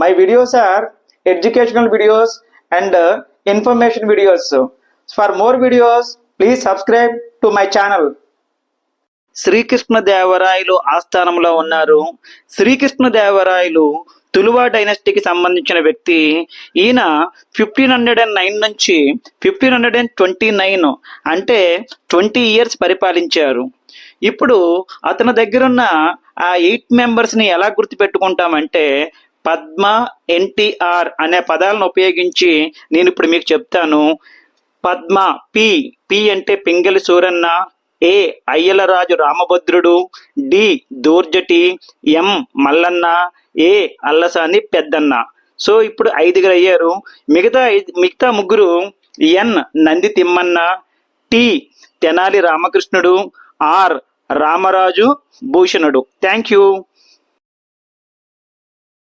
My videos are educational videos and uh, information videos. For more videos, please subscribe to my channel. ఆస్థానంలో ఉన్నారు శ్రీకృష్ణదేవరాయలు తులువా డైనస్టీకి సంబంధించిన వ్యక్తి ఈయన ఫిఫ్టీన్ హండ్రెడ్ అండ్ నైన్ నుంచి fifteen hundred and twenty nine అంటే twenty years పరిపాలించారు ఇప్పుడు అతని దగ్గరున్న ఆ ఎయిట్ మెంబర్స్ని ఎలా గుర్తుపెట్టుకుంటామంటే పద్మ ఎన్టీఆర్ అనే పదాలను ఉపయోగించి నేను ఇప్పుడు మీకు చెప్తాను. పద్మ పి పి అంటే Pingali Suranna A Ayyalaraju Ramabhadrudu D Dhurjati M Mallanna A Allasani Peddanna. So ఇప్పుడు ఐదుగురు అయ్యారు. మిగతా మిగతా ముగ్గురు N Nandi Thimmanna T Tenali Ramakrishnudu R Ramaraju Bhushanudu. Thank you